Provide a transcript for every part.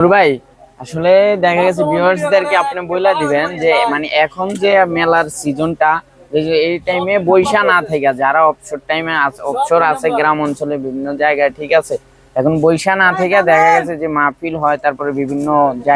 ভাই আসলে দেখা গেছে ভিউয়ার্সদেরকে আপনি বইলা দিবেন যে মানে এখন যে মেলার সিজনটা এই টাইমে বৈশা না থেকে যারা অবসর টাইমে অবসর আছে গ্রাম অঞ্চলে বিভিন্ন জায়গায় ঠিক আছে? এখন বৈশা না থেকে দেখা গেছে যে মাহফিল হয় তারপরে বিভিন্ন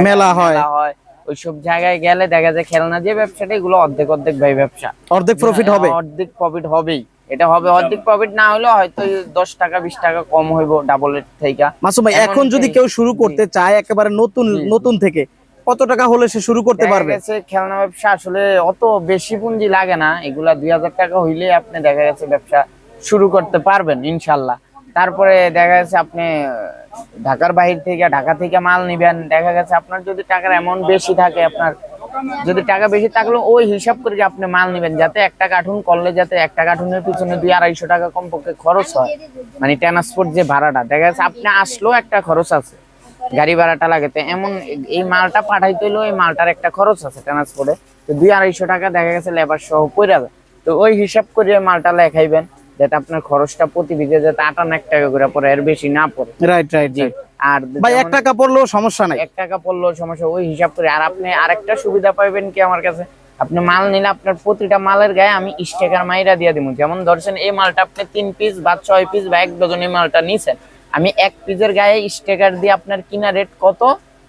মেলা হয়। হয় ওইসব জায়গায় গেলে দেখা যায় খেলনা যে ব্যবসাটা এগুলো অর্ধেক অর্ধেক ভাই ব্যবসা। অর্ধেক প্রফিট হবে। অর্ধেক প্রফিট হবেই। এটা হবে অর্ধেক প্রফিট না হলেও হয়তো দশ টাকা বিশ টাকা কম হইব ডাবলের থেকে। মাসুম ভাই এখন যদি কেউ শুরু করতে চায় একেবারে নতুন নতুন থেকে কত টাকা হলে সে শুরু করতে পারবে? খেলনা ব্যবসা আসলে অত বেশি পুঁজি লাগে না। এগুলা দুই হাজার টাকা হইলে আপনি দেখা গেছে ব্যবসা শুরু করতে পারবেন ইনশাল্লাহ। তারপরে দেখা গেছে আপনি ঢাকার বাহির থেকে ঢাকা থেকে মাল নিবেন। দেখা গেছে আপনার যদি টাকার অ্যামাউন্ট বেশি থাকে আপনার যদি টাকা বেশি থাকলে, ওই হিসাব করে আপনি মাল নিবেন? যাতে একটা কার্টুন করলে যাতে একটা কার্টুনের পিছনে দুই আড়াইশো টাকা কমপক্ষে খরচ হয়। মানে ট্রান্সপোর্ট যে ভাড়াটা, দেখা যাচ্ছে আপনি আসলেও একটা খরচ আছে। গাড়ি ভাড়াটা লাগে। তো এমন এই মালটা পাঠাইতে হলেও এই মালটার একটা খরচ আছে ট্রান্সপোর্টে তো দুই আড়াইশো টাকা দেখা গেছে লেবার সহ পড়ে যাবে তো ওই হিসাব করে মালটা লেখাইবেন। যাতে আপনার খরচটা প্রতি বিঘে যাতে আটান্ন এক টাকা করে পড়ে এর বেশি না পড়ে। রাইট রাইট জি। আর ভাই এক যেমন- টাকা পড়লেও সমস্যা নাই। এক টাকা পড়লেও সমস্যা ওই হিসাব করে। আর আপনি আরেকটা সুবিধা পাইবেন কি আমার কাছে? আপনি মাল নিলে আপনার প্রতিটা মালের গায়ে আমি স্টেকার মাইরা দিয়ে দিব যেমন ধরছেন এই মালটা আপনি তিন পিস বা ছয় পিস বা এক ডজন এই মালটা নিছেন। আমি এক পিসের গায়ে স্টেকার দিয়ে আপনার কিনা রেট কত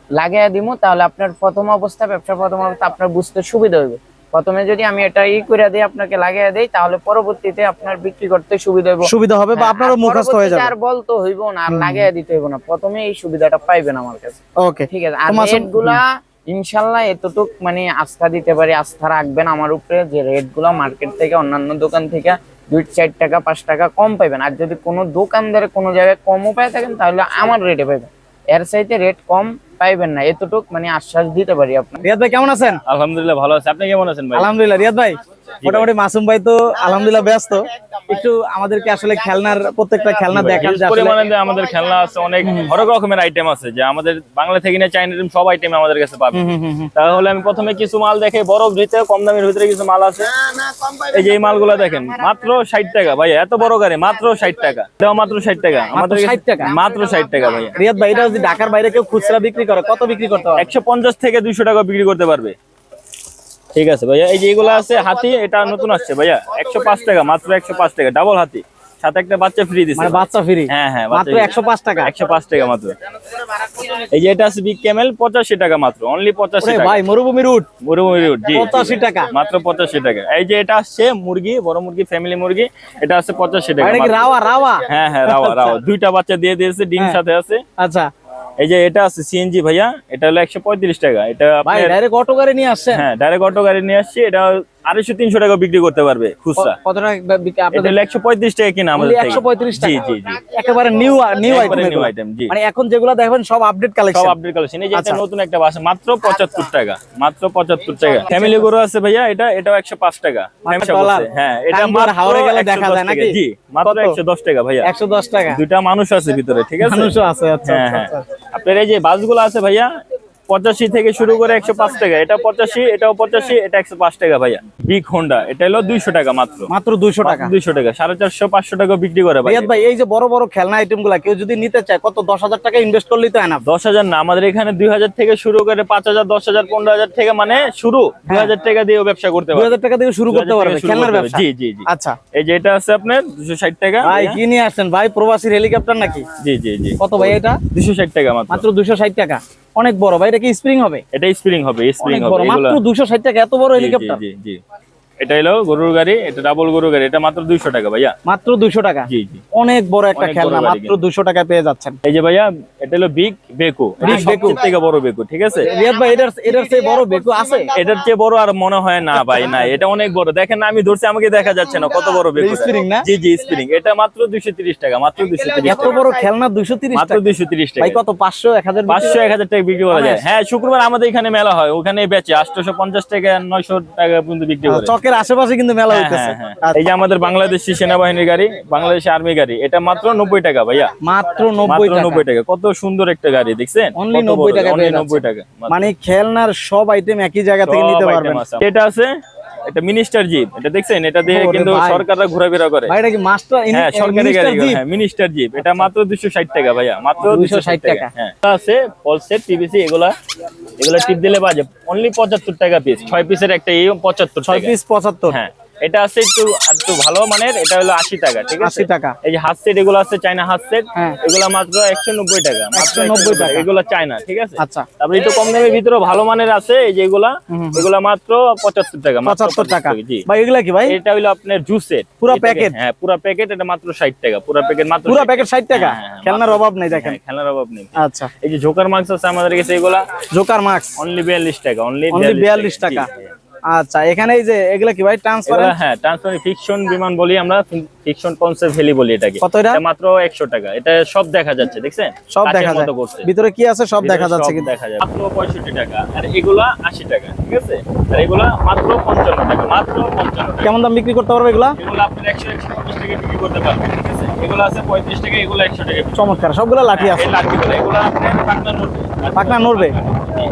লাগাইয়া দিব তাহলে আপনার প্রথম অবস্থা ব্যবসা প্রথম অবস্থা আপনার বুঝতে সুবিধা হবে প্রথমে যদি আমি এটা ই করে দিই আপনাকে লাগাইয়া দেই তাহলে পরবর্তীতে আপনার বিক্রি করতে সুবিধা হবে সুবিধা হবে বা হ্যাঁ, আপনারও মুখস্থ হয়ে যাবে। আর বলতো হইব না আর লাগাইয়া দিতে হইব না। প্রথমে এই সুবিধাটা পাইবেন আমার কাছে। ওকে। ঠিক আছে? আর মাসুম- ইনশাল্লাহ এতটুক মানে আস্থা দিতে পারি আস্থা রাখবেন আমার উপরে যে রেটগুলা মার্কেট থেকে অন্যান্য দোকান থেকে দুই চার টাকা পাঁচ টাকা কম পাইবেন। আর যদি কোনো দোকানদারে কোনো জায়গায় কমও পাই থাকেন তাহলে আমার রেটে পাইবেন। এর চাইতে রেট কম পাইবেন না এতটুক মানে আশ্বাস দিতে পারি আপনার রিয়াদ ভাই কেমন আছেন? আলহামদুলিল্লাহ ভালো আছে। আপনি কেমন আছেন ভাই? আলহামদুলিল্লাহ রিয়াদ ভাই। মোটামুটি মাসুম ভাই তো আলহামদুলিল্লাহ ব্যস্ত। একটু আমাদেরকে আসলে খেলনার প্রত্যেকটা খেলনা দেখান যে পরিমাণে আমাদের খেলনা আছে অনেক হরেক রকমের আইটেম আছে যে আমাদের বাংলা থেকে নিয়ে চাইনা সব আইটেম আমাদের কাছে পাবে। তাহলে আমি প্রথমে কিছু মাল দেখে বড় ভিতরে কম দামের ভিতরে কিছু মাল আছে। এই যে এই মালগুলো দেখেন মাত্র ষাট টাকা ভাই এত বড় গাড়ি মাত্র ষাট টাকা। এটাও মাত্র ষাট টাকা। আমাদের 60 টাকা? মাত্র ষাট টাকা ভাই রিয়াদ ভাই এটা যদি ঢাকার বাইরে কেউ খুচরা বিক্রি করে কত বিক্রি করতে হবে একশো পঞ্চাশ থেকে দুইশো টাকা বিক্রি করতে পারবে। ঠিক আছে ভাইয়া। এই যে এগুলো আছে হাতি এটা নতুন আসছে ভাইয়া। একশো পাঁচ টাকা মাত্র একশো পাঁচ টাকা ডাবল হাতি। সাথে একটা বাচ্চা ফ্রি দিচ্ছে মানে বাচ্চা ফ্রি হ্যাঁ হ্যাঁ মাত্র একশো পাঁচ টাকা? একশো পাঁচ টাকা মাত্র। এই যে এটা আছে বিগ ক্যামেল পঁচাশি টাকা মাত্র অনলি পঁচাশি টাকা। ভাই মরুভূমির উট মুরগি জি পঁচাশি টাকা। মাত্র পঁচাশি টাকা। এই যে এটা আসছে মুরগি বড় মুরগি ফ্যামিলি মুরগি এটা আছে পঁচাশি টাকা এটা কি রাওয়া রাওয়া? হ্যাঁ হ্যাঁ রাওয়া রাওয়া। দুইটা বাচ্চা দিয়ে দিয়েছে ডিম হ্যাঁ। সাথে আছে। আচ্ছা। এই যে এটা আছে সিএনজি ভাইয়া এটা হলো একশো পঁয়ত্রিশ টাকা। এটা ডাইরেক্ট অটো গাড়ি নিয়ে আসছে হ্যাঁ ডাইরেক্ট অটো গাড়ি নিয়ে আসছি। এটা আড়াইশো তিনশো টাকা বিক্রি করতে পারবে খুচরা। কত টাকা আপনাদের? একশো পঁয়ত্রিশ টাকা কিনা আমাদের। একশো পঁয়ত্রিশ জি জি জি। একেবারে নিউ নিউ একবারে আইটেম জি। মানে এখন যেগুলো দেখবেন সব আপডেট সব কালেকশন আপডেট কালেকশন এই যে এটা আচ্ছা। নতুন একটা বাসা মাত্র পঁচাত্তর টাকা মাত্র পঁচাত্তর টাকা। ফ্যামিলি গরু আছে ভাইয়া এটা এটাও একশো পাঁচ টাকা। হ্যাঁ এটা মাত্র হাওড়ে গেলে দেখা যায় নাকি? জি মাত্র একশো দশ টাকা ভাইয়া। একশো দশ টাকা। দুইটা মানুষ আছে ভিতরে ঠিক আছে? মানুষও আছে আচ্ছা হ্যাঁ আচ্ছা, হ্যাঁ। আচ্ছা। আপনার এই যে বাসগুলো আছে ভাইয়া পঁচাশি থেকে শুরু করে একশো পাঁচ টাকা। এটা পঁচাশি এটাও পঁচাশি এটা একশো পাঁচ টাকা ভাইয়া। বিগ হোন্ডা এটা হলো দুইশো টাকা মাত্র। মাত্র দুইশো টাকা। দুইশো টাকা সাড়ে চারশো পাঁচশো টাকা বিক্রি করে ভাই ভাই এই যে বড় বড় খেলনা আইটেমগুলা কেউ যদি নিতে চায় কত দশ হাজার টাকা ইনভেস্ট করলেই তো এনাফ দশ হাজার না আমাদের এখানে দুই হাজার থেকে শুরু করে পাঁচ হাজার দশ হাজার পনেরো হাজার থেকে মানে শুরু। দুই হাজার টাকা দিয়ে ব্যবসা করতে দুই হাজার টাকা দিয়ে শুরু করতে পারবে খেলনার ব্যবসা। জি জি জি। আচ্ছা। এই যে এটা আছে আপনার দুশো ষাট টাকা ভাই কি নিয়ে আসছেন? ভাই প্রবাসীর হেলিকপ্টার নাকি? জি জি জি। কত ভাই এটা? দুশো ষাট টাকা মাত্র। দুশো ষাট টাকা। অনেক বড় ভাই এটা কি স্প্রিং হবে? এটা স্প্রিং হবে স্প্রিং হবে মাত্র দুশো ষাট টাকা এত বড় হেলিকপ্টার জি জি। এটা হলো গরুর গাড়ি এটা ডাবল গরুর গাড়ি এটা মাত্র দুইশো টাকা ভাইয়া। মাত্র দুশো টাকা? জি জি। অনেক বড় একটা খেলনা মাত্র টাকায় পেয়ে যাচ্ছেন। এই যে ভাইয়া এটা হলো বিগ বেকু Beko। থেকে বড় বেকু ঠিক আছে? রিয়াদ ভাই এটার এটার চেয়ে বড় বেকু আছে? এটার চেয়ে বড় আর মনে হয় না ভাই না এটা অনেক বড়। দেখেন না, আমি ধরছি আমাকে দেখা যাচ্ছে না কত বড় বেকু Spring না? জি জি স্প্রিং এটা মাত্র দুইশো তিরিশ টাকা মাত্র দুইশো তিরিশ এত বড় খেলনা দুশো তিরিশ মাত্র টাকা। দুইশো তিরিশ ভাই টাকা কত? পাঁচশো এক হাজার পাঁচশো এক হাজার টাকা বিক্রি করা যায়। হ্যাঁ শুক্রবার আমাদের এখানে মেলা হয় ওখানে বেচে আটশোশো পঞ্চাশ টাকা নয়শো টাকা পর্যন্ত বিক্রি করে। চকের আশেপাশে কিন্তু মেলা হ্যাঁ, হইতেছে। হ্যাঁ, হ্যাঁ। এই যে আমাদের বাংলাদেশি সেনাবাহিনীর গাড়ি বাংলাদেশি আর্মি গাড়ি এটা মাত্র নব্বই টাকা ভাইয়া। মাত্র নব্বই টাকা নব্বই টাকা। কত সুন্দর একটা গাড়ি দেখছেন? Only কত 90 বড়, টাকায় only পেয়ে যাচ্ছে। নব্বই টাকা মানে খেলনার সব আইটেম একই জায়গা থেকে নিতে পারবেন। এটা আছে? এটা মিনিস্টার জিপ এটা দেখছেন? এটা দিয়ে কিন্তু সরকাররা ঘোরাফেরা করে। ভাই এটা কি মাস্টার হ্যাঁ সরকারি গাড়ি হ্যাঁ মিনিস্টার জিপ এটা মাত্র দুশো ষাট টাকা ভাইয়া মাত্র 260 দুশো ষাট টাকা। হ্যাঁ। আছে পলসেট টিভিসি এগুলা এগুলা টিপ দিলে বাজে অনলি পঁচাত্তর টাকা পিস ছয় পিসের একটা এই পঁচাত্তর ছয় টাকা। পিস পঁচাত্তর। হ্যাঁ। এটা আছে একটু একটু ভালো মানের এটা হলো আশি টাকা ঠিক আছে? আশি টাকা। এই যে হাত সেট এগুলো আছে চাইনা হাত সেট হ্যাঁ। এগুলো মাত্র একশো নব্বই টাকা মাত্র 190 টাকা। এগুলো চাইনা ঠিক আছে? আচ্ছা। তারপরে একটু কম দামের ভিতরে ভালো মানের আছে এই যে এগুলা এগুলা মাত্র পঁচাত্তর টাকা পঁচাত্তর টাকা। জি। ভাই এগুলা কি ভাই? এটা হলো আপনার জুসেট পুরা প্যাকেট? হ্যাঁ পুরা প্যাকেট এটা মাত্র ষাট টাকা পুরা প্যাকেট মাত্র পুরো প্যাকেট ষাট টাকা? হ্যাঁ, হ্যাঁ, খেলনার অভাব নেই দেখেন। খেলার অভাব নেই। আচ্ছা। এই যে জোকার মার্কস আছে আমাদের কাছে এগুলা জোকার মার্কস অনলি বিয়াল্লিশ টাকা অনলি বিয়াল্লিশ টাকা আচ্ছা এখানে এই যে এগুলা কি ভাই? ট্রান্সফার হ্যাঁ ট্রান্সফার ফিকশন বিমান বলি আমরা ফিকশন কনসেপ্ট ভ্যালি বলি এটাকে। কত এটা? মাত্র একশো টাকা। এটা সব দেখা যাচ্ছে দেখছেন? সব দেখা করছে। ভিতরে কি আছে? সব দেখা যাচ্ছে কিন্তু। দেখা যায় মাত্র পঁয়ষট্টি টাকা। আর এগুলা আশি টাকা ঠিক আছে? আর এগুলা মাত্র পঞ্চান্ন টাকা মাত্র পঞ্চান্ন টাকা। কেমন দাম বিক্রি করতে পারবে এগুলা? এগুলো একশো একশো পঞ্চাশ টাকা বিক্রি করতে পারবেন ঠিক আছে? এগুলো আছে পঁয়ত্রিশ টাকা এগুলো একশো টাকা বিক্রি। চমৎকার সবগুলা লাঠি আছে। এই লাঠিগুলো এগুলো আপনার পাকনা নড়বে। পাকনা নড়বে?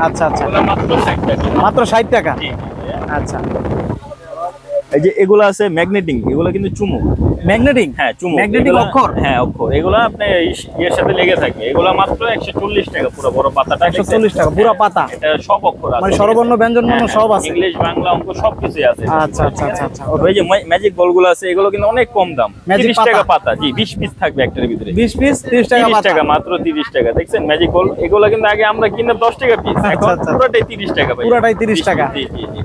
আচ্ছা আচ্ছা। মাত্র ষাট টাকা। মাত্র ষাট টাকা? জি। আচ্ছা। এই যে এগুলো আছে ম্যাগনেটিং এগুলো কিন্তু চুমু। ম্যাগনেটিং? হ্যাঁ চুমু। অক্ষর? হ্যাঁ অক্ষর। এগুলো আপনার ইস- ইয়ের সাথে লেগে থাকবে এগুলো মাত্র একশো চল্লিশ টাকা পুরো বড় পাতাটা একশো চল্লিশ টাকা পুরো পাতা। এটা সব অক্ষর আছে। মানে স্বরবর্ণ বর্ণ সব আছে। ইংলিশ বাংলা অঙ্ক সব কিছুই আছে। আচ্ছা আচ্ছা আচ্ছা আচ্ছা। ওই যে ম্যাজিক বলগুলো আছে এগুলো কিন্তু অনেক কম দাম। Magic তিরিশ পাতা? টাকা পাতা। জি বিশ পিস থাকবে একটার ভিতরে। বিশ পিস তিরিশ টাকা তিরিশ পাতা। টাকা মাত্র তিরিশ টাকা। দেখছেন? ম্যাজিক বল এগুলো কিন্তু আগে আমরা কিনতাম দশ টাকা পিস এখন আচ্ছা। পুরোটাই তিরিশ টাকা ভাই পুরোটাই 30 টাকা। জি জি জি।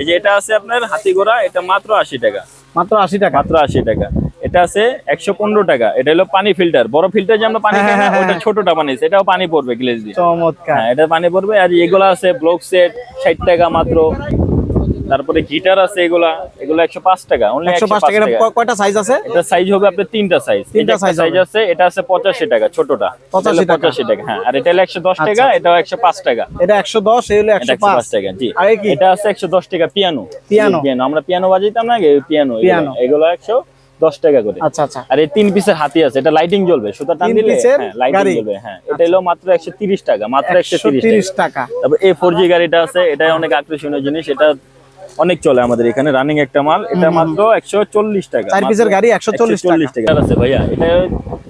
এই যে এটা আছে আপনার হাতি ঘোড়া এটা মাত্র আশি টাকা। মাত্র আশি টাকা? মাত্র আশি টাকা। এটা আছে একশো পনেরো টাকা। এটা হলো পানি ফিল্টার। বড় ফিল্টার যে আমরা পানি খাই না হ্যাঁ, হ্যাঁ, ওটা ছোটটা পানি এটাও পানি পড়বে গ্লেজ দিয়ে। চমৎকার। হ্যাঁ এটা পানি পড়বে। আর এগুলো আছে ব্লক সেট ষাট টাকা মাত্র। তারপরে গিটার আছে এগুলা এগুলো একশো পাঁচ টাকা অনলি একশো পাঁচ টাকা। কয়টা সাইজ আছে? এটা সাইজ হবে আপনার তিনটা সাইজ তিনটা সাইজ আছে এটা আছে পঁচাশি টাকা ছোটটা। 85 পঁচাশি টাকা। হ্যাঁ। আর এটা হলো একশো দশ টাকা এটাও একশো পাঁচ টাকা। এটা একশো দশ এই হলো একশো পাঁচ। টাকা জি। আর? এটা আছে একশো দশ টাকা পিয়ানো পিয়ানো। পিয়ানো আমরা পিয়ানো বাজাইতাম না পিয়ানো পিয়ানো। এগুলো। একশো দশ টাকা করে। আচ্ছা আচ্ছা। আর এই তিন পিসের হাতি আছে এটা লাইটিং জ্বলবে সুতা টান তিন দিলে হ্যাঁ লাইটিং জ্বলবে হ্যাঁ। এটা হলো মাত্র একশো তিরিশ টাকা মাত্র একশো টাকা। তারপর এই ফোর জি গাড়িটা আছে এটা অনেক আকর্ষণীয় জিনিস এটা অনেক চলে আমাদের এখানে রানিং একটা মাল। এটা মাত্র একশো চল্লিশ টাকা চার পিসের গাড়ি একশো চল্লিশ টাকা। চল্লিশ টাকা। আছে ভাইয়া এটা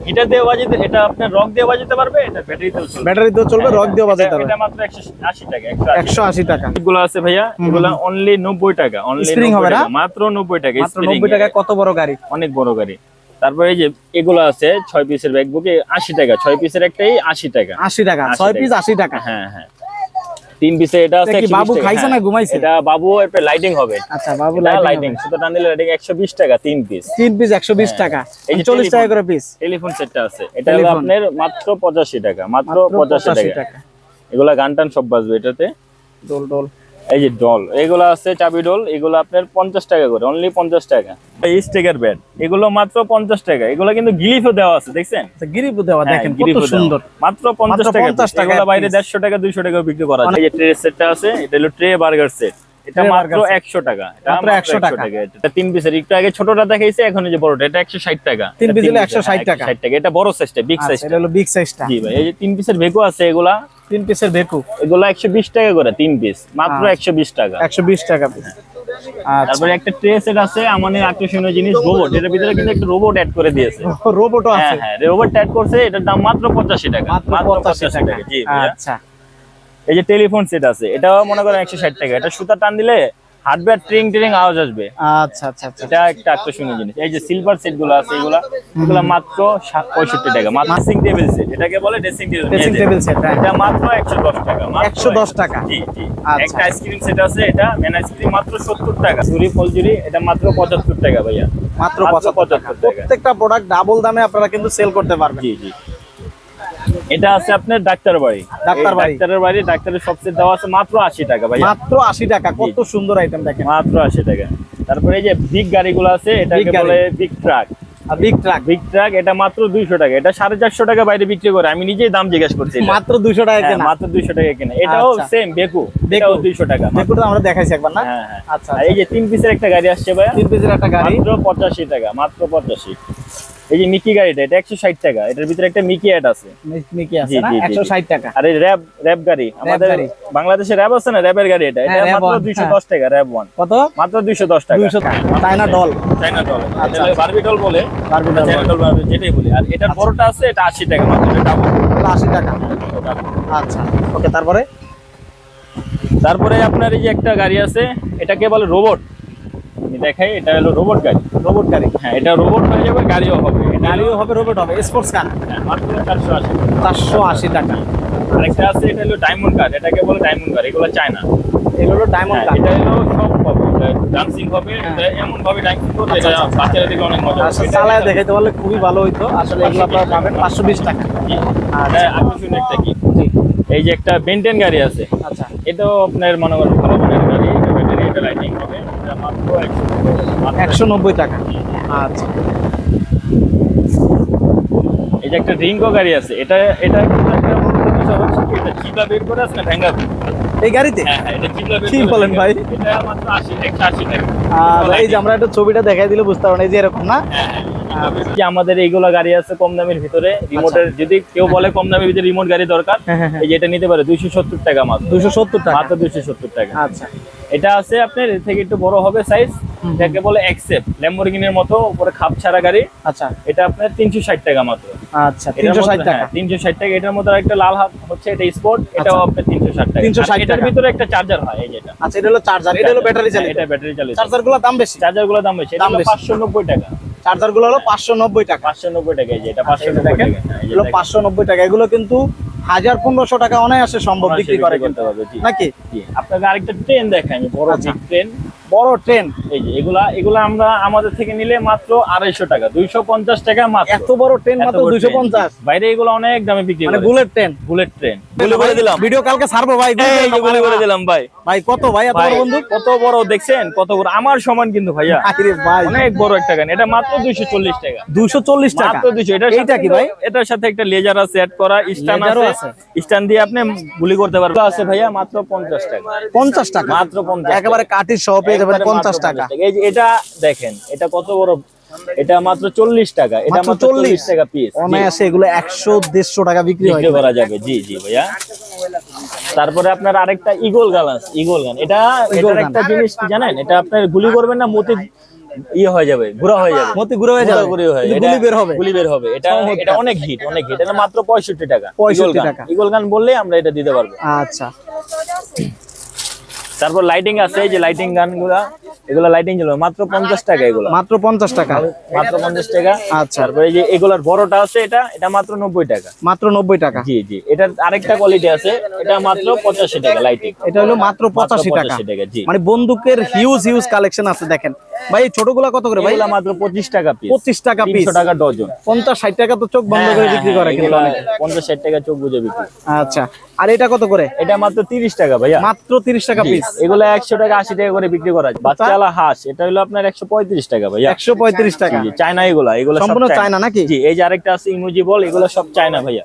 হিটার দিয়ে বাজাতে এটা রক দিয়ে বাজাতে পারবে এটা ব্যাটারিতেও চলবে। ব্যাটারি চলবে রক দিয়ে বাজাতে পারবে। এটা মাত্র একশো আশি টাকা টাকা। আছে ভাইয়া এগুলো অনলি নব্বই টাকা অনলি Spring হবে না? মাত্র নব্বই টাকা মাত্র টাকায় কত বড় গাড়ি? অনেক বড় গাড়ি। তারপরে এই যে এগুলো আছে ছয় পিসের ব্যাগ বুকে আশি টাকা ছয় পিসের একটাই আশি টাকা। আশি টাকা 80 ছয় পিস আশি টাকা। হ্যাঁ হ্যাঁ। তিন পিসে এটা আছে কি বাবু খাইছে হ্যাঁ। না ঘুমাইছে? এটা বাবু এর লাইটিং হবে। আচ্ছা বাবু লাইটিং সুতো টান দিলে লাইটিং একশো বিশ টাকা তিন পিস তিন পিস একশো বিশ টাকা। এই যে চল্লিশ টাকা করে পিস টেলিফোন সেটটা আছে। এটা হলো আপনার মাত্র পঁচাশি টাকা মাত্র মাত্র পঁচাশি পঁচাশি টাকা। টাকা। এগুলা গান টান সব বাজবে এটাতে। ডোল ডোল। এই যে ডল এগুলো আছে চাবি ডল এগুলো আপনার পঞ্চাশ টাকা করে অনলি পঞ্চাশ টাকা। এই স্টেকার ব্যাট এগুলো মাত্র পঞ্চাশ টাকা এগুলো কিন্তু গিলিফও দেওয়া আছে দেখছেন? আচ্ছা, দেওয়া হ্যাঁ, দেখেন গিরিফও সুন্দর। মাত্র পঞ্চাশ টাকা 50 টাকা বাইরে দেড়শো টাকা দুইশো টাকা বিক্রি করা যায়। এই যে ট্রে সেটটা আছে এটা হলো ট্রে বার্গার সেট এটা মাত্র burger set। একশো টাকা এটা মাত্র 100 টাকা। এটা তিন পিসের একটু আগে ছোটটা দেখাইছে এখন এই যে বড়টা এটা একশো ষাট টাকা। তিন হলো 160 হ্যাঁ, টাকা। 160 টাকা। এটা বড় সাইজটা বিগ আচ্ছা, সাইজটা এটা হলো বিগ সাইজটা জি ভাই এই যে তিন পিসের ভেকো আছে এগুলা। তিন পিসের এগুলো টাকা করে তিন পিস মাত্র আচ্ছা। টাকা। টাকা পিস আচ্ছা। তারপরে একটা ট্রে সেট আছে আমাদের আকর্ষণীয় জিনিস রোবট এটার ভিতরে কিন্তু একটা রোবট অ্যাড করে দিয়েছে। রোবটও হ্যাঁ আছে। হ্যাঁ রোবট অ্যাড করছে এটার দাম মাত্র পঁচাশি টাকা। মাত্র পঁচাশি টাকা। জি আচ্ছা। এই যে টেলিফোন সেট আছে এটাও মনে করেন একশো ষাট টাকা। এটা সুতা টান দিলে হার্ডওয়্যার ট্রিং ট্রিং আওয়াজ আসবে। আচ্ছা আচ্ছা আচ্ছা। এটা একটা আকর্ষণীয় জিনিস। এই যে সিলভার সেটগুলো আছে এগুলা এগুলা মাত্র সাত- পঁয়ষট্টি টাকা। মাত্র ড্রেসিং টেবিল সেট এটাকে বলে dressing table dressing table set এটা মাত্র একশো দশ টাকা মাত্র 110 টাকা। জি জি। আচ্ছা। একটা আইসক্রিম সেট আছে এটা মেন আইসক্রিম মাত্র সত্তর টাকা। চুরি ফলজুরি এটা মাত্র পঁচাত্তর টাকা ভাইয়া। মাত্র মাত্র পঁচাত্তর 75 টাকা। প্রত্যেকটা প্রোডাক্ট ডাবল দামে আপনারা কিন্তু সেল করতে পারবেন। জি জি। এটা আছে আপনার ডাক্তার বাড়ি। ডাক্তার বাড়ি। ডাক্তারের বাড়ি ডাক্তারের সবচেয়ে দেওয়া আছে মাত্র আশি টাকা ভাইয়া। মাত্র আশি টাকা কত সুন্দর আইটেম দেখেন। মাত্র আশি টাকা। তারপরে এই যে বিগ গাড়িগুলো আছে এটাকে বলে big truck big truck big truck এটা মাত্র দুইশো টাকা। এটা সাড়ে চারশো টাকা বাইরে বিক্রি করে। আমি নিজেই দাম জিজ্ঞেস করছি মাত্র দুশো টাকা হ্যাঁ, কেনা। মাত্র দুইশো টাকা কেনা। এটাও আচ্ছা। সেম বেকু বেকু। দুইশো টাকা আমরা দেখাইছি একবার না? হ্যাঁ হ্যাঁ। আচ্ছা এই যে তিন পিসের একটা গাড়ি আসছে তিন পিসের একটা গাড়ি। মাত্র পঁচাশি টাকা মাত্র পঁচাশি। এই যে মিকি গাড়িটা এটা একশো ষাট টাকা। এটার ভিতরে একটা মিকি অ্যাড আছে। মিকি না? টাকা। আর এই র্যাব র্যাব গাড়ি। আমাদের। বাংলাদেশে র্যাব আছে না? র্যাবের গাড়ি এটা। এটা হ্যাঁ, মাত্র one, দুইশো হ্যাঁ। দশ টাকা র্যাব ওয়ান কত? মাত্র দুইশো দশ টাকা। দুইশো চায়না ডল চাইনা ডল আচ্ছা, বারবি ডল বলে। ডল যেটাই বলি। আর এটার বড়টা আছে এটা আশি টাকা মাত্র এটা আশি টাকা। আচ্ছা। ওকে তারপরে? তারপরে আপনার এই যে একটা গাড়ি আছে এটাকে বলে? রোবট আমি দেখাই এটা হলো রোবট গাড়ি। রোবট গাড়ি। হ্যাঁ এটা রোবট হয়ে যাবে গাড়িও হবে। এটা গাড়িও হবে রোবট হবে। স্পোর্টস কার হ্যাঁ, মাত্র চারশো আশি চারশো আশি টাকা। আরেকটা আছে এটা হলো ডায়মন্ড কার এটাকে বলে ডায়মন্ড কার এগুলো চায়না। এগুলো হলো ডায়মন্ড হ্যাঁ, কার এটা হলো সব ডান্সিং হবে এমন ভাবে ডান্সিং করবে এটা বাচ্চারা দেখে অনেক মজা আচ্ছা চালায় দেখাইতে পারলে খুবই ভালো হইতো। আসলে এগুলো আপনারা পাবেন পাঁচশো বিশ টাকা। এটা আকর্ষণীয় একটা কি এই যে একটা বেন্টেন গাড়ি আছে। আচ্ছা। এটাও আপনার মনে করেন ভালো গাড়ি এটা লাইটিং হবে এটা মাত্র একশো নব্বই টাকা। আচ্ছা। এই যে একটা রিঙ্গো গাড়ি আছে এটা এটা কিন্তু একটা জিনিস হচ্ছে কি, এটা চিপলা বের করে আছে ভেঙ্গা এই গাড়িতে? হ্যাঁ হ্যাঁ এটা চিপলা বের কি বলেন ভাই? এটা মাত্র আশি একশো আশি টাকা। আর এই যে আমরা একটা ছবিটা দেখাই দিলে বুঝতে পারবেন এই যে এরকম না? যে আমাদের এইগুলো গাড়ি আছে কম দামের ভিতরে? রিমোটের যদি কেউ বলে কম দামের ভিতরে রিমোট গাড়ি দরকার হ্যাঁ, হ্যাঁ, হ্যাঁ। এই যে এটা নিতে পারে দুইশো সত্তর টাকা মাত্র। দুশো সত্তর টাকা। মাত্র দুইশো সত্তর টাকা। আচ্ছা। এটা আছে আপনার এর থেকে একটু বড় হবে সাইজ এটাকে বলে এক্সেপ ল্যাম্বরগিনির মতো উপরে খাপ ছাড়া গাড়ি। আচ্ছা। এটা আপনার তিনশো ষাট টাকা মাত্র। আচ্ছা তিনশো ষাট টাকা। তিনশো ষাট টাকা। এটার মধ্যে একটা লাল হাত হচ্ছে এটা স্পোর্ট এটাও আচ্ছা। আপনার তিনশো ষাট টাকা। 360 আর এটার ভিতরে একটা চার্জার হয় এই যেটা আচ্ছা এটা হলো চার্জার এটা হলো ব্যাটারি চালিত। এটা ব্যাটারি চালিত। চার্জারগুলোর দাম বেশি? চার্জারগুলো দাম বেশি। দাম। পাঁচশো নব্বই টাকা। চার্জারগুলো হলো পাঁচশো নব্বই টাকা। পাঁচশো নব্বই টাকা এই যে এটা আচ্ছা, পাঁচশো নব্বই টাকা। হ্যাঁ, এগুলো। পাঁচশো নব্বই টাকা। এগুলো কিন্তু হাজার পনেরোশো টাকা অনায়াসে সম্ভব বিক্রি করে কিনতে। নাকি? আপনাকে আরেকটা ট্রেন দেখাই আমি বড় আচ্ছা। ট্রেন বড় ট্রেন। এই যে এগুলা এগুলা আমরা আমাদের থেকে নিলে মাত্র আড়াইশো টাকা দুইশো পঞ্চাশ টাকা মাত্র। এত বড় ট্রেন মাত্র দুইশো পঞ্চাশ। বাইরে এগুলো অনেক দামে বিক্রি মানে করে বুলেট ট্রেন। Bullet train. বলে বলে দিলাম। ভিডিও কালকে ছাড়বো ভাই বলে বলে দিলাম ভাই। ভাই কত ভাই এত বড় বন্ধু? কত বড় দেখছেন? কত বড়। আমার সমান কিন্তু ভাইয়া। আরে ভাই। অনেক বড় একটা গান এটা মাত্র দুইশো চল্লিশ টাকা। দুইশো চল্লিশ টাকা? মাত্র দুইশো। এটার এইটা কি ভাই? এটার সাথে একটা লেজার আছে অ্যাড করা। স্ট্যান্ড আছে। আছে? স্ট্যান্ড দিয়ে আপনি গুলি করতে পারবেন। আছে ভাইয়া মাত্র পঞ্চাশ টাকা। পঞ্চাশ টাকা? মাত্র পঞ্চাশ একেবারে কাঠির সহ পেয়ে টাকা। এই যে এটা দেখেন এটা কত বড়? এটা মাত্র চল্লিশ টাকা এটা মাত্র মাত্র 40 চল্লিশ টাকা পিস অনায়াসে এগুলো একশো দেড়শো টাকা বিক্রি হয়। বিক্রি করা যাবে। জি জি ভাইয়া। তারপরে আপনার আরেকটা ইগল গান আছে ইগল গান। এটা এটার একটা জিনিস কি জানেন? এটা আপনার গুলি করবেন না মতি ইয়ে হয়ে যাবে ঘোরা হয়ে যাবে। মতি ঘুরে হয়ে যাবে। ঘুরে হয়ে গুলি বের হবে। গুলি বের হবে। এটা এটা অনেক হিট অনেক হিট এটা মাত্র পঁয়ষট্টি টাকা। 65 গান। টাকা। ইগল গান বললে আমরা এটা দিতে পারব। আচ্ছা। তারপর লাইটিং আছে যে লাইটিং গানগুলা এগুলা লাইটিং ছিল মাত্র পঞ্চাশ টাকা এগুলা। মাত্র পঞ্চাশ টাকা। মাত্র পঞ্চাশ টাকা। আচ্ছা। তারপরে যে এগুলার বড়টা আছে এটা এটা মাত্র নব্বই টাকা। মাত্র নব্বই টাকা। জি জি। এটার আরেকটা কোয়ালিটি আছে এটা মাত্র পঁচাশি টাকা লাইটিং এটা হলো মাত্র পঁচাশি টাকা। জি। মানে বন্দুকের হিউজ হিউজ কালেকশন আছে দেখেন। ভাই ছোটগুলা কত করে ভাই? মাত্র পঁচিশ টাকা পিস পঁচিশ টাকা পিস টাকা ডজন পঞ্চাশ ষাট টাকা তো চোখ বন্ধ করে বিক্রি করে অনেকে। পঞ্চাশ ষাট টাকা চোখ বুঝে বিক্রি। আচ্ছা। আর এটা কত করে? এটা মাত্র তিরিশ টাকা ভাইয়া। মাত্র তিরিশ টাকা পিস এগুলো একশো টাকা আশি টাকা করে বিক্রি করা যায়। বাচ্চালা হাঁস এটা হলো আপনার একশো পঁয়ত্রিশ টাকা ভাইয়া। একশো পঁয়ত্রিশ টাকা। জি, চায়না এগুলা এগুলো সব সম্পূর্ণ চায়না। নাকি? জি এই যে আরেকটা আছে ইমোজি বল এগুলো সব চায়না ভাইয়া।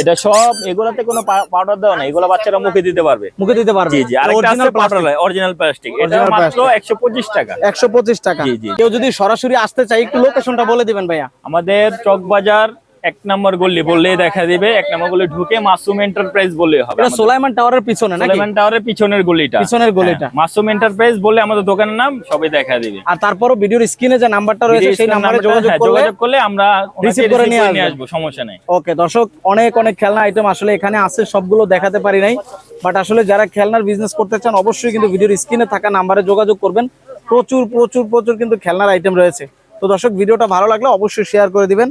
এটা সব এগুলাতে কোনো পাউডার দেওয়া না এগুলো বাচ্চারা মুখে দিতে পারবে। মুখে দিতে পারবে জি জি আরেকটা আছে অরিজিনাল পাউডার অরিজিনাল প্লাস্টিক এটা মাত্র plastic। একশো পঁচিশ টাকা। একশো পঁচিশ টাকা। জি, জি। কেউ যদি সরাসরি আসতে চাই একটু লোকেশনটা বলে দিবেন ভাইয়া। আমাদের চকবাজার এক নম্বর গল্লি বললেই দেখা দিবে এক নম্বর গলি ঢুকে মাসুম এন্টারপ্রাইজ বললেই হবে এটা সোলাইমান টাওয়ারের পিছনে নাকি? সুলেমান টাওয়ারের পিছনের গলিটা। পিছনের গলিটা। হ্যাঁ, মাসুম এন্টারপ্রাইজ বললে আমাদের দোকানের নাম সবাই দেখা দিবে। আর তারপরও ভিডিওর স্ক্রিনে যে নাম্বারটা রয়েছে সেই নাম্বারে যোগাযোগ হ্যাঁ, করলে যোগাযোগ করলে আমরা receive করে নিয়ে। আসব। সমস্যা নেই। ওকে দর্শক অনেক অনেক খেলনা আইটেম আসলে এখানে আছে সবগুলো দেখাতে পারি নাই। বাট আসলে যারা খেলনার বিজনেস করতে চান অবশ্যই কিন্তু ভিডিওর স্ক্রিনে থাকা নাম্বারে যোগাযোগ করবেন। প্রচুর প্রচুর প্রচুর কিন্তু খেলনার আইটেম রয়েছে। তো দর্শক ভিডিওটা ভালো লাগলে অবশ্যই শেয়ার করে দিবেন।